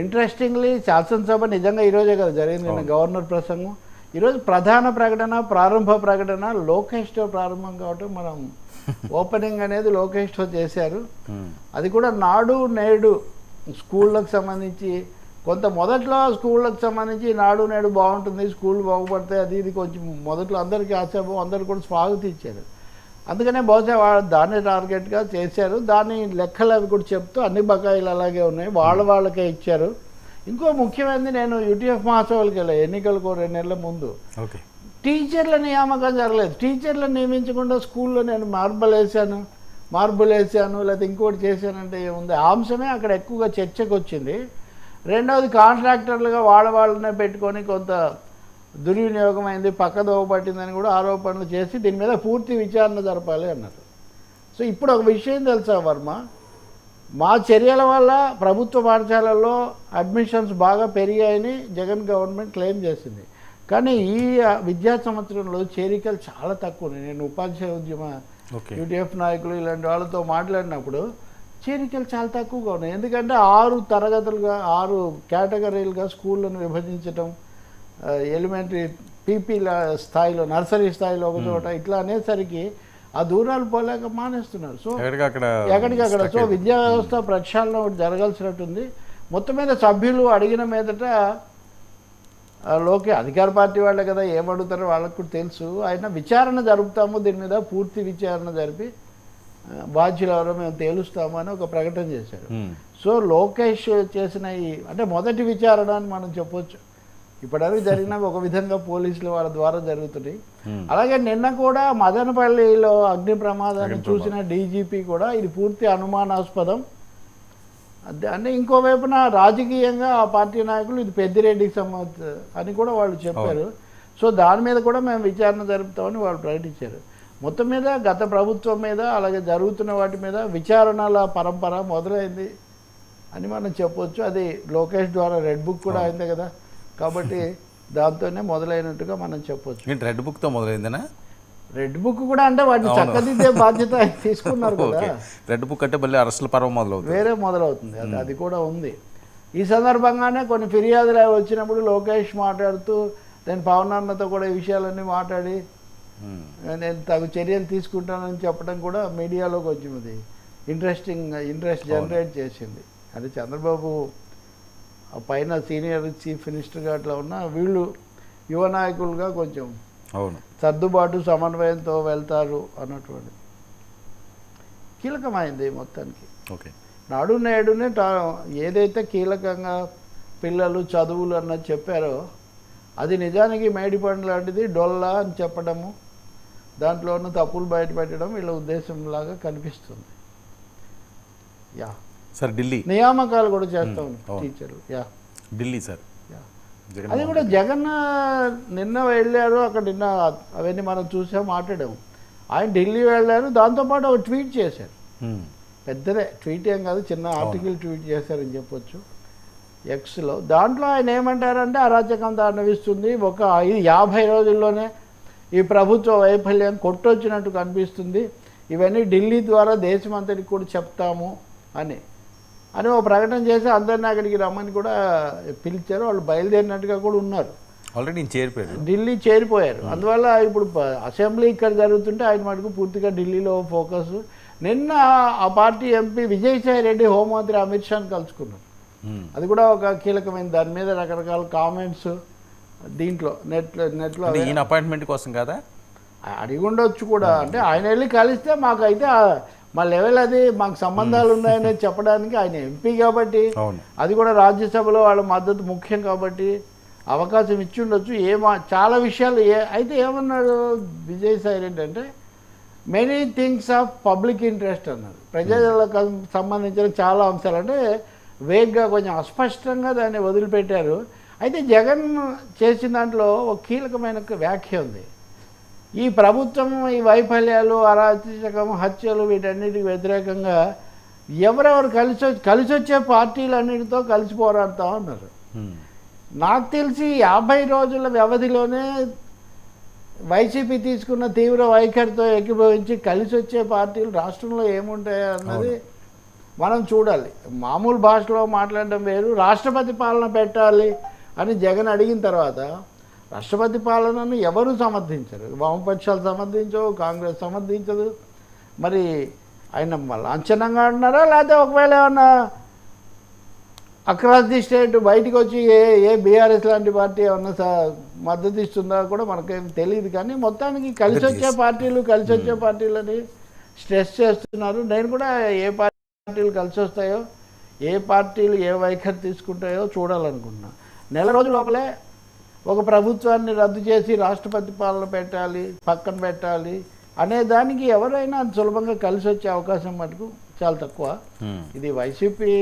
Interestingly శాసనసభ నిజంగా ఈరోజే కదా జరిగింది. నిన్న గవర్నర్ ప్రసంగం. ఈరోజు ప్రధాన ప్రకటన ప్రారంభ ప్రకటన లోకేష్తో ప్రారంభం కావటం మనం ఓపెనింగ్ అనేది లోకేష్తో చేశారు. ఉమ్. అది కూడా నాడు నేడు స్కూళ్ళకు సంబంధించి కొంత మొదట్లో స్కూళ్ళకు సంబంధించి నాడు నేడు బాగుంటుంది స్కూల్ బాగుపడతాయి అది ఇది కొంచెం మొదట్లో అందరికీ ఆశాభావం అందరు కూడా స్వాగతం ఇచ్చారు అందుకనే బహుశా వాళ్ళు దాన్ని టార్గెట్గా చేశారు. దాని లెక్కలు అవి కూడా చెప్తూ అన్ని బకాయిలు అలాగే ఉన్నాయి. వాళ్ళ వాళ్ళకే ఇచ్చారు. ఇంకో ముఖ్యమైనది నేను యూటీఎఫ్ మహాసభలకు వెళ్ళాను ఎన్నికలకు రెండు నెలల ముందు. ఓకే. టీచర్ల నియామకం జరగలేదు. టీచర్లను నియమించకుండా స్కూల్లో నేను మార్బల్ వేసాను మార్బుల్ వేసాను లేకపోతే ఇంకోటి చేశానంటే ఏముంది? ఆ అంశమే అక్కడ ఎక్కువగా చర్చకు వచ్చింది రెండవది కాంట్రాక్టర్లుగా వాళ్ళ వాళ్ళనే పెట్టుకొని కొంత దుర్వినియోగం అయింది పక్కదోవ పట్టిందని కూడా ఆరోపణలు చేసి దీని మీద పూర్తి విచారణ జరపాలి అన్నారు సో ఇప్పుడు ఒక విషయం తెలుసా వర్మ? మా చర్యల వల్ల ప్రభుత్వ పాఠశాలల్లో అడ్మిషన్స్ బాగా పెరిగాయని జగన్ గవర్నమెంట్ క్లెయిమ్ చేసింది. కానీ ఈ విద్యా సంవత్సరంలో చేరికలు చాలా తక్కువ ఉన్నాయి. నేను ఉపాధ్యాయ ఉద్యమ యూటీఎఫ్ నాయకులు ఇలాంటి వాళ్ళతో మాట్లాడినప్పుడు చేరికలు చాలా తక్కువగా ఉన్నాయి. ఎందుకంటే ఆరు తరగతులుగా ఆరు కేటగిరీలుగా స్కూళ్ళను విభజించటం ఎలిమెంటరీ పీపీల స్థాయిలో నర్సరీ స్థాయిలో ఒక చోట ఇట్లా అనేసరికి ఆ దూరాలు పోలేక మానేస్తున్నారు. సో ఎక్కడికక్కడ సో విద్యా వ్యవస్థ ప్రక్షాళన ఒకటి జరగాల్సినట్టుంది. మొత్తం మీద సభ్యులు అడిగిన మీదట లోకే అధికార పార్టీ వాళ్ళే కదా ఏమడుగుతారో వాళ్ళకు కూడా తెలుసు. ఆయన విచారణ జరుపుతాము దీని మీద పూర్తి విచారణ జరిపి బాధ్యులు ఎవరో మేము తేలుస్తాము అని ఒక ప్రకటన చేశారు. సో లోకేష్ చేసిన ఈ అంటే మొదటి విచారణ అని మనం చెప్పొచ్చు. ఇప్పటివరకు జరిగినవి ఒక విధంగా పోలీసులు వాళ్ళ ద్వారా జరుగుతున్నాయి. అలాగే నిన్న కూడా మదనపల్లిలో అగ్ని ప్రమాదాన్ని చూసిన డీజీపీ కూడా ఇది పూర్తి అనుమానాస్పదం. అంటే ఇంకోవైపున రాజకీయంగా ఆ పార్టీ నాయకులు ఇది పెద్దిరెడ్డికి సంబంధ అని కూడా వాళ్ళు చెప్పారు. సో దాని మీద కూడా మేము విచారణ జరుపుతామని వాళ్ళు ప్రకటించారు. మొత్తం మీద గత ప్రభుత్వం మీద అలాగే జరుగుతున్న వాటి మీద విచారణల పరంపర మొదలైంది అని మనం చెప్పొచ్చు. అది లోకేష్ ద్వారా రెడ్ బుక్ కూడా అయింది కదా. కాబట్టి దాంతోనే మొదలైనట్టుగా మనం చెప్పొచ్చు. ఏంటి రెడ్ బుక్తో మొదలైందేనా? రెడ్ బుక్ కూడా అంటే వాటిని చక్కదిద్దే బాధ్యత తీసుకున్నారు కదా. రెడ్ బుక్ అంటే మళ్ళీ అరెస్టుల పర్వం మొదలవుతుంది. వేరే మొదలవుతుంది. అది అది కూడా ఉంది. ఈ సందర్భంగానే కొన్ని ఫిర్యాదులు వచ్చినప్పుడు లోకేష్ మాట్లాడుతూ నేను పవన్ అన్నతో కూడా ఈ విషయాలన్నీ మాట్లాడి. నేను తగు చర్యలు తీసుకుంటానని చెప్పడం కూడా మీడియాలోకి వచ్చింది. ఇంట్రెస్టింగ్ ఇంట్రెస్ట్ జనరేట్ చేసింది. అంటే చంద్రబాబు పైన సీనియర్ చీఫ్ మినిస్టర్గా అట్లా ఉన్న వీళ్ళు యువ నాయకులుగా కొంచెం అవును. సర్దుబాటు సమన్వయంతో వెళ్తారు అన్నటువంటి కీలకమైంది మొత్తానికి. ఓకే. నాడు నేడునే టా- ఏదైతే కీలకంగా పిల్లలు చదువులు అన్నది చెప్పారో అది నిజానికి మేడిపండు లాంటిది డొల్లా అని చెప్పడము దాంట్లో ఉన్న తప్పులు బయటపెట్టడం వీళ్ళ ఉద్దేశంలాగా కనిపిస్తుంది. యా. సార్ ఢిల్లీ. నియామకాలు కూడా చేస్తాం అవును. టీచర్లు యా. ఢిల్లీ సార్. అది కూడా జగన్ నిన్న వెళ్ళారు అక్కడ నిన్న అవన్నీ మనం చూసాం మాట్లాడాము ఆయన ఢిల్లీ వెళ్ళారు దాంతోపాటు ఒక ట్వీట్ చేశారు. పెద్దదే ట్వీట్ ఏం కాదు చిన్న ఆర్టికల్ ట్వీట్ చేశారని చెప్పొచ్చు. ఎక్స్లో దాంట్లో ఆయన ఏమంటారంటే అరాచకం తాండవిస్తుంది ఒక ఐదు యాభై రోజుల్లోనే ఈ ప్రభుత్వ వైఫల్యం కొట్టొచ్చినట్టు కనిపిస్తుంది. ఇవన్నీ ఢిల్లీ ద్వారా దేశమంతటికి కూడా చెప్తాము అని. అని ఒక ప్రకటన చేసి అందరిని అక్కడికి రమ్మని కూడా పిలిచారు. వాళ్ళు బయలుదేరినట్టుగా కూడా ఉన్నారు. ఆల్రెడీ నేను చేరిపోయాడు ఢిల్లీ చేరిపోయారు. అందువల్ల ఇప్పుడు అసెంబ్లీ ఇక్కడ జరుగుతుంటే ఆయన మటుకు పూర్తిగా ఢిల్లీలో ఫోకస్. నిన్న ఆ పార్టీ ఎంపీ విజయసాయి రెడ్డి హోంమంత్రి అమిత్ షాని కలుసుకున్నారు. ఉమ్. అది కూడా ఒక కీలకమైన దాని మీద రకరకాల కామెంట్స్ దీంట్లో నెట్లో నెట్లో ఈయన అపాయింట్మెంట్ కోసం కదా? అడిగి ఉండొచ్చు కూడా. అంటే ఆయన వెళ్ళి కలిస్తే మాకైతే మా లెవెల్ అది మాకు సంబంధాలు ఉన్నాయని చెప్పడానికి ఆయన ఎంపీ కాబట్టి అది కూడా రాజ్యసభలో వాళ్ళ మద్దతు ముఖ్యం కాబట్టి అవకాశం ఇచ్చి ఉండొచ్చు. ఏమా చాలా విషయాలు ఏ అయితే ఏమన్నాడు విజయసాయి రెడ్డి అంటే many things of public interest అన్నారు ప్రజలకు సంబంధించిన చాలా అంశాలు. అంటే వేగ్గా కొంచెం అస్పష్టంగా దాన్ని వదిలిపెట్టారు. అయితే జగన్ చేసిన దాంట్లో ఒక కీలకమైన వ్యాఖ్య ఉంది. ఈ ప్రభుత్వం ఈ వైఫల్యాలు అరాచకం హత్యలు వీటన్నిటికి వ్యతిరేకంగా ఎవరెవరు కలిసి వచ్చి- కలిసి వచ్చే పార్టీలన్నిటితో కలిసి పోరాడతాం అన్నారు. నాకు తెలిసి యాభై రోజుల వ్యవధిలోనే వైసీపీ తీసుకున్న తీవ్ర వైఖరితో ఏకీభవించి కలిసి వచ్చే పార్టీలు రాష్ట్రంలో ఏముంటాయి అన్నది మనం చూడాలి. మామూలు భాషలో మాట్లాడడం వేరు రాష్ట్రపతి పాలన పెట్టాలి అని జగన్ అడిగిన తర్వాత రాష్ట్రపతి పాలనను ఎవరు సమర్థించరు? వామపక్షాలు సమర్థించవు కాంగ్రెస్ సమర్థించదు. మరి ఆయన లాంఛనంగా అంటున్నారా? లేకపోతే ఒకవేళ ఏమన్నా అక్రాస్ ది స్టేట్ బయటికి వచ్చి ఏ ఏ బీఆర్ఎస్ లాంటి పార్టీ ఏమన్నా స- మద్దతు ఇస్తుందా కూడా మనకేం తెలియదు కానీ మొత్తానికి కలిసి వచ్చే పార్టీలు కలిసి వచ్చే పార్టీలని స్ట్రెస్ చేస్తున్నారు. నేను కూడా ఏ పార్టీలు కలిసి వస్తాయో ఏ పార్టీలు ఏ వైఖరి తీసుకుంటాయో చూడాలనుకుంటున్నా. నెల రోజుల లోపలే ఒక ప్రభుత్వాన్ని రద్దు చేసి రాష్ట్రపతి పాలన పెట్టాలి పక్కన పెట్టాలి అనే దానికి ఎవరైనా సులభంగా కలిసి వచ్చే అవకాశం మటుకు చాలా తక్కువ. ఇది వైసీపీ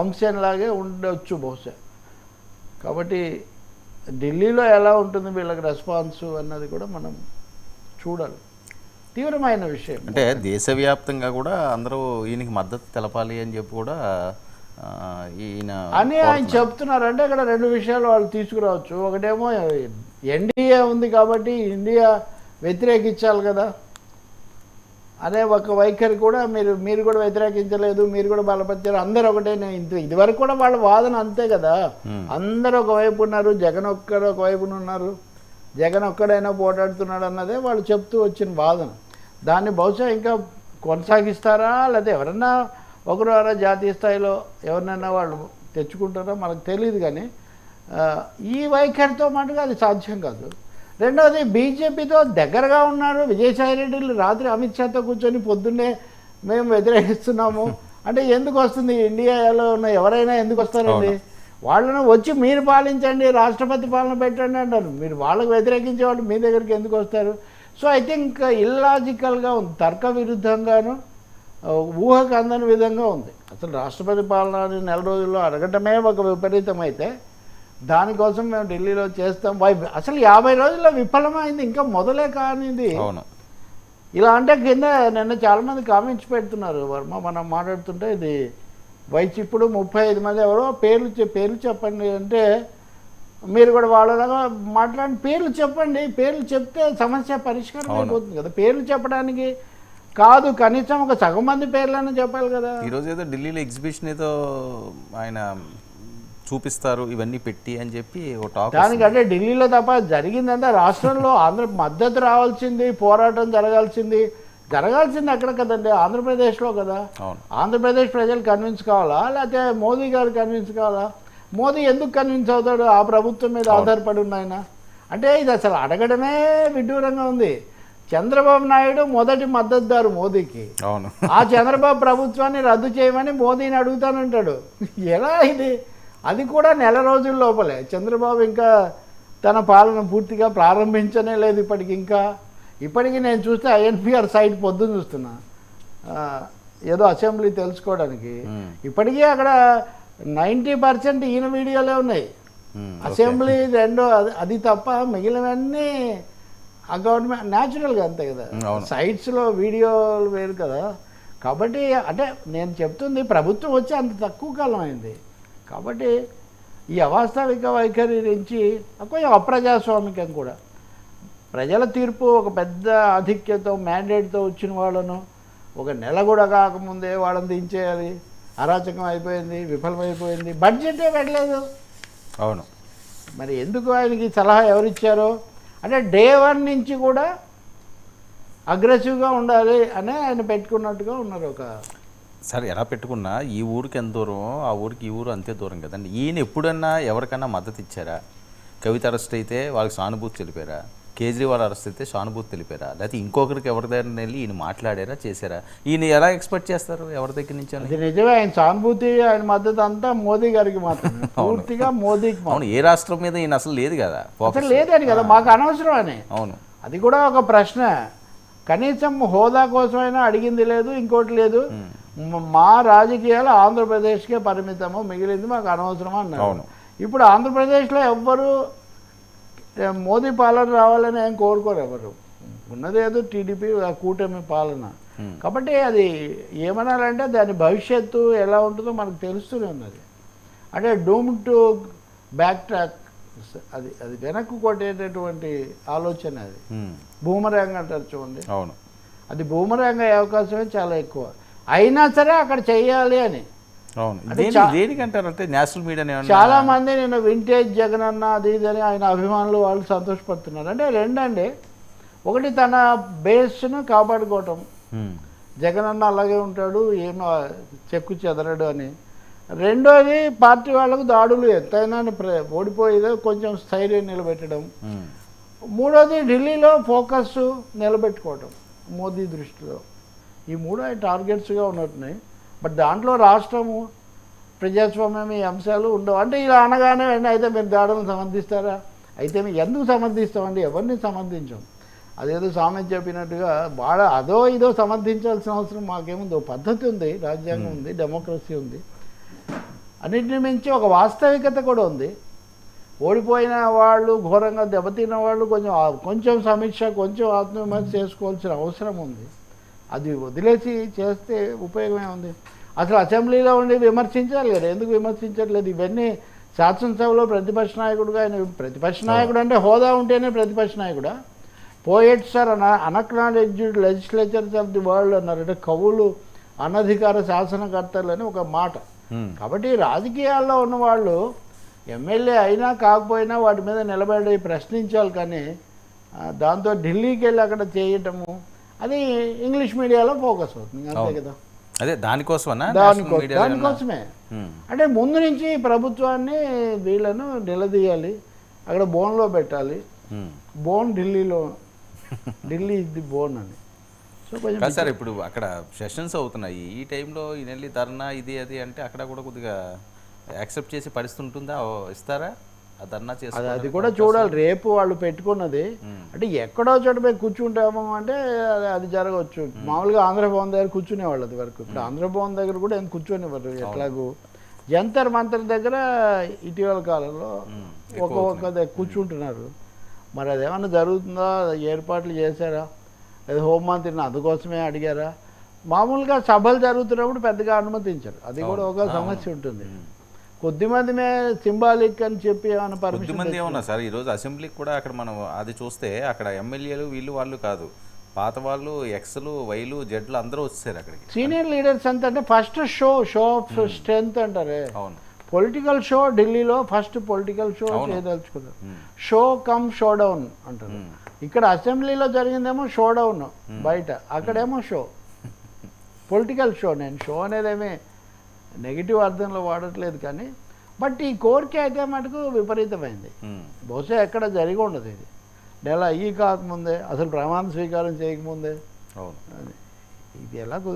అంశంలాగే ఉండొచ్చు బహుశా. కాబట్టి ఢిల్లీలో ఎలా ఉంటుంది వీళ్ళకి రెస్పాన్స్ అన్నది కూడా మనం చూడాలి. తీవ్రమైన విషయం. అంటే దేశవ్యాప్తంగా కూడా అందరూ ఈయనకి మద్దతు తెలపాలి అని చెప్పి కూడా ఈయన అని ఆయన చెప్తున్నారు అంటే ఇక్కడ రెండు విషయాలు వాళ్ళు తీసుకురావచ్చు. ఒకటేమో ఎన్డీఏ ఉంది కాబట్టి ఇండియా వ్యతిరేకించాలి కదా. అనే ఒక వైఖరి కూడా మీరు మీరు కూడా వ్యతిరేకించలేదు మీరు కూడా బలపరిచారు అందరూ ఒకటే ఇంత ఇదివరకు కూడా వాళ్ళ వాదన అంతే కదా. అందరూ ఒకవైపు ఉన్నారు జగన్ ఒక్కరు ఒకవైపున ఉన్నారు. జగన్ ఒక్కడైనా పోటాడుతున్నాడు అన్నదే వాళ్ళు చెప్తూ వచ్చిన వాదన. దాన్ని బహుశా ఇంకా కొనసాగిస్తారా లేదా ఎవరన్నా ఒకరు అలా జాతీయ స్థాయిలో ఎవరినైనా వాళ్ళు తెచ్చుకుంటారో మనకు తెలియదు కానీ ఈ వైఖరితో మటుకు అది సాధ్యం కాదు. రెండవది బీజేపీతో దగ్గరగా ఉన్నారు. విజయసాయి రెడ్డిలు రాత్రి అమిత్ షాతో కూర్చొని పొద్దున్నే మేము వ్యతిరేకిస్తున్నాము. అంటే ఎందుకు వస్తుంది? ఇండియాలో ఉన్న ఎవరైనా ఎందుకు వస్తారండి? వాళ్ళను వచ్చి మీరు పాలించండి రాష్ట్రపతి పాలన పెట్టండి అంటారు. మీరు వాళ్ళకి వ్యతిరేకించే వాళ్ళు మీ దగ్గరికి ఎందుకు వస్తారు? సో ఐ థింక్ ఇల్లాజికల్గా ఉంది. తర్క విరుద్ధంగాను ఊహకు అందని విధంగా ఉంది. అసలు రాష్ట్రపతి పాలన నెల రోజుల్లో అడగటమే ఒక విపరీతం అయితే దానికోసం మేము ఢిల్లీలో చేస్తాం. వై అసలు యాభై రోజుల్లో విఫలమైంది. ఇంకా మొదలే కానిది. అవును. ఇలా అంటే కింద నిన్న చాలామంది కామెంట్స్ పెడుతున్నారు. వర్మ మనం మాట్లాడుతుంటే ఇది వయసు ఇప్పుడు ముప్పై ఐదు మంది ఎవరో పేర్లు పేర్లు చెప్పండి అంటే మీరు కూడా వాళ్ళలాగా మాట్లాడి పేర్లు చెప్పండి. పేర్లు చెప్తే సమస్య పరిష్కారం. అయిపోతుంది కదా. పేర్లు చెప్పడానికి కాదు కనీసం ఒక సగం మంది పేర్లైనా చెప్పాలి కదా. ఈరోజు ఏదో ఢిల్లీలో ఎగ్జిబిషన్ ఏదో ఆయన చూపిస్తారు ఇవన్నీ పెట్టి అని చెప్పి ఒక టాక్ దానికంటే ఢిల్లీలో తప్ప జరిగిందంటే రాష్ట్రంలో ఆంధ్ర మద్దతు రావాల్సింది పోరాటం జరగాల్సింది. జరగాల్సింది ఎక్కడ కదండి ఆంధ్రప్రదేశ్లో కదా. ఆంధ్రప్రదేశ్ ప్రజలు కన్విన్స్ కావాలా? లేకపోతే మోదీ గారు కన్విన్స్ కావాలా? మోదీ ఎందుకు కన్విన్స్ అవుతాడు? ఆ ప్రభుత్వం మీద ఆధారపడి ఉన్న ఆయన అంటే ఇది అసలు అడగడమే విడ్డూరంగా ఉంది. చంద్రబాబు నాయుడు మొదటి మద్దతుదారు మోదీకి. అవును. ఆ చంద్రబాబు ప్రభుత్వాన్ని రద్దు చేయమని మోదీని అడుగుతానంటాడు. ఎలా ఇది? అది కూడా నెల రోజుల లోపలే. చంద్రబాబు ఇంకా తన పాలన పూర్తిగా ప్రారంభించనే లేదు ఇప్పటికి ఇంకా. ఇప్పటికీ నేను చూస్తే ఐఎన్పిఆర్ సైట్ పొద్దున్న చూస్తున్నా. ఏదో అసెంబ్లీ తెలుసుకోవడానికి. ఇప్పటికీ అక్కడ నైంటీ పర్సెంట్ ఈయన వీడియోలే ఉన్నాయి. అసెంబ్లీ రెండో అది తప్ప మిగిలినవన్నీ ఆ గవర్నమెంట్ న్యాచురల్గా అంతే కదా. సైట్స్లో వీడియోలు వేరు కదా. కాబట్టి అంటే నేను చెప్తుంది ప్రభుత్వం వచ్చి అంత తక్కువ కాలం అయింది. కాబట్టి ఈ అవాస్తవిక వైఖరి నుంచి కొంచెం అప్రజాస్వామికం కూడా. ప్రజల తీర్పు ఒక పెద్ద ఆధిక్యత మ్యాండేట్తో వచ్చిన వాళ్ళను ఒక నెల కూడా కాకముందే వాళ్ళని దించేయాలి. అరాచకం అయిపోయింది విఫలమైపోయింది. బడ్జెటే పెట్టలేదు. అవును. మరి ఎందుకు ఆయనకి సలహా ఎవరిచ్చారో? అంటే డే వన్ నుంచి కూడా అగ్రెసివ్గా ఉండాలి అనే ఆయన పెట్టుకున్నట్టుగా ఉన్నారు ఒక సరే ఎలా పెట్టుకున్నా ఈ ఊరికి ఎంత దూరం ఆ ఊరికి ఈ ఊరు అంతే దూరం కదండి. ఈయన ఎప్పుడన్నా ఎవరికన్నా మద్దతు ఇచ్చారా? కవిత అరెస్ట్ అయితే వాళ్ళకి సానుభూతి తెలిపారా? కేజ్రీవాల్ అరెస్ట్ అయితే సానుభూతి తెలిపారా? లేకపోతే ఇంకొకరికి ఎవరి దగ్గర వెళ్ళి ఈయన మాట్లాడారా చేశారా? ఈయన ఎలా ఎక్స్పెక్ట్ చేస్తారు ఎవరి దగ్గర నుంచి అని? అది నిజమే ఆయన సానుభూతి ఆయన మద్దతు అంతా మోదీ గారికి మాత్రమే. పూర్తిగా మోదీకి. అవును ఏ రాష్ట్రం మీద ఈయన అసలు లేదు కదా అసలు లేదని కదా మాకు అనవసరం అని అవును. అది కూడా ఒక ప్రశ్న. కనీసం హోదా కోసమైనా అడిగింది లేదు ఇంకోటి లేదు. మ- రాజకీయాలు ఆంధ్రప్రదేశ్కే పరిమితము మిగిలింది మాకు అనవసరం అన్నారు. అవును. ఇప్పుడు ఆంధ్రప్రదేశ్లో ఎవ్వరు మోదీ పాలన రావాలని ఏం కోరుకోరు ఎవరు. ఉన్నది ఏదో టీడీపీ ఆ కూటమి పాలన. కాబట్టి అది ఏమనాలంటే దాని భవిష్యత్తు ఎలా ఉంటుందో మనకు తెలుస్తూనే ఉన్నది. అంటే డూమ్ టు బ్యాక్ ట్రాక్ అది అది వెనక్కు కొట్టేటటువంటి ఆలోచన అది. ఉమ్, బూమరాంగ్ అంటారు చూడండి. అవును. అది అయ్యే అవకాశమే చాలా ఎక్కువ. అయినా సరే అక్కడ చెయ్యాలి అని. అవును. దేనికంటారు అంటే నేషనల్ మీడియా చాలా మంది నేను వింటేజ్ జగన్ అన్న అది ఇది అని ఆయన అభిమానులు వాళ్ళు సంతోషపడుతున్నారు. అంటే రెండండి. ఒకటి తన బేస్ను కాపాడుకోవటం. జగన్ అన్న అలాగే ఉంటాడు ఏం చెక్కు చెదరడు అని. రెండోది పార్టీ వాళ్ళకు దాడులు ఎంతైనా ఓడిపోయేదో కొంచెం స్థైర్యం నిలబెట్టడం. మూడోది ఢిల్లీలో ఫోకస్ నిలబెట్టుకోవటం మోదీ దృష్టిలో. ఈ మూడు టార్గెట్స్గా ఉన్నట్టున్నాయి. బట్ దాంట్లో రాష్ట్రము ప్రజాస్వామ్యం ఈ అంశాలు ఉండవు. అంటే ఇలా అనగానే అయితే మీరు దాడులను సమర్థిస్తారా అయితే మేము ఎందుకు సమర్థిస్తామండి ఎవరిని సమర్థించాం అదేదో సామెత చెప్పినట్టుగా బాగా అదో ఇదో సమర్థించాల్సిన అవసరం మాకేముంది? పద్ధతి ఉంది. రాజ్యాంగం ఉంది డెమోక్రసీ ఉంది. అన్నిటిని మించి ఒక వాస్తవికత కూడా ఉంది. ఓడిపోయిన వాళ్ళు ఘోరంగా దెబ్బతిన్న వాళ్ళు కొంచెం కొంచెం సమీక్ష కొంచెం ఆత్మవిమర్శ చేసుకోవాల్సిన అవసరం ఉంది. అది వదిలేసి చేస్తే ఉపయోగమే ఉంది అసలు అసెంబ్లీలో ఉండి విమర్శించాలి కదా. ఎందుకు విమర్శించట్లేదు? ఇవన్నీ శాసనసభలో ప్రతిపక్ష నాయకుడుగా ఆయన ప్రతిపక్ష నాయకుడు అంటే హోదా ఉంటేనే ప్రతిపక్ష నాయకుడా? Poets are un unacknowledged legislators of the world అన్నారు. అంటే కవులు అనధికార శాసనకర్తలు అని ఒక మాట. కాబట్టి రాజకీయాల్లో ఉన్న వాళ్ళు ఎమ్మెల్యే అయినా కాకపోయినా వాటి మీద నిలబడి ప్రశ్నించాలి కానీ దాంతో ఢిల్లీకి వెళ్ళి అక్కడ చేయటము అది ఇంగ్లీష్ మీడియాలో ఫోకస్ అవుతుంది అంతే. కదా. అదే దానికోసమన్నా దానికో నేషనల్ మీడియా దానికోసమే. అంటే ముందు నుంచి ప్రభుత్వాన్ని వీళ్ళను నిలదీయాలి అక్కడ బోన్లో పెట్టాలి. బోన్ ఢిల్లీలో ఢిల్లీ ఇస్ ది బోన్ అని. సో సార్ ఇప్పుడు అక్కడ సెషన్స్ అవుతున్నాయి. ఈ టైంలో ఈ నెల్లి ధర్నా ఇది అది అంటే అక్కడ కూడా కొద్దిగా యాక్సెప్ట్ చేసి పరిస్థితి ఉంటుందా? ఇస్తారా? అది అది కూడా చూడాలి. రేపు వాళ్ళు పెట్టుకున్నది. అంటే ఎక్కడో చోట పోయి కూర్చుంటాము అంటే అది- అది జరగవచ్చు. మామూలుగా ఆంధ్రభవన్ దగ్గర కూర్చునేవాళ్ళు అది వరకు. ఇప్పుడు ఆంధ్రభవన్ దగ్గర కూడా ఏం కూర్చొనివ్వరు ఎట్లాగూ. జంతర్ మంతర్ దగ్గర ఇటీవల కాలంలో ఒక ఒక దగ్గర కూర్చుంటున్నారు. మరి అదేమన్నా జరుగుతుందా? ఏర్పాట్లు చేశారా? లేదా హోంమంత్రిని అందుకోసమే అడిగారా? మామూలుగా సభలు జరుగుతున్నప్పుడు పెద్దగా అనుమతించరు. అది కూడా ఒక సమస్య ఉంటుంది. కొద్దిమంది మే సింబాలిక్ అని చెప్పి ఏమైనా కొద్ది పర్మిషన్ మంది ఏమన్నా సార్? ఈరోజు అసెంబ్లీకి కూడా అక్కడ మనం అది చూస్తే అక్కడ ఎమ్మెల్యేలు వీళ్ళు వాళ్ళు కాదు. పాత వాళ్ళు ఎక్స్లు వైలు జడ్లు అందరూ వచ్చేసారు అక్కడికి. సీనియర్ లీడర్స్ అంతా అంటే first show show of strength అంటారే. అవును. పొలిటికల్ షో ఢిల్లీలో ఫస్ట్ పొలిటికల్ షో చేయదలుచుకున్నారు. షో కమ్ షో డౌన్ అంటారు. ఇక్కడ అసెంబ్లీలో జరిగిందేమో షో డౌన్ బయట. అక్కడేమో షో. పొలిటికల్ షో నేను షో అనేదేమీ నెగిటివ్ అర్థంలో వాడట్లేదు కానీ బట్ ఈ కోరిక అయితే మటుకు విపరీతమైంది ఉమ్. బహుశా ఎక్కడ జరిగి ఉండదు ఇది నెల అయ్యి కాకముందే అసలు ప్రమాణ స్వీకారం చేయకముందే అవును అది ఇది ఎలా?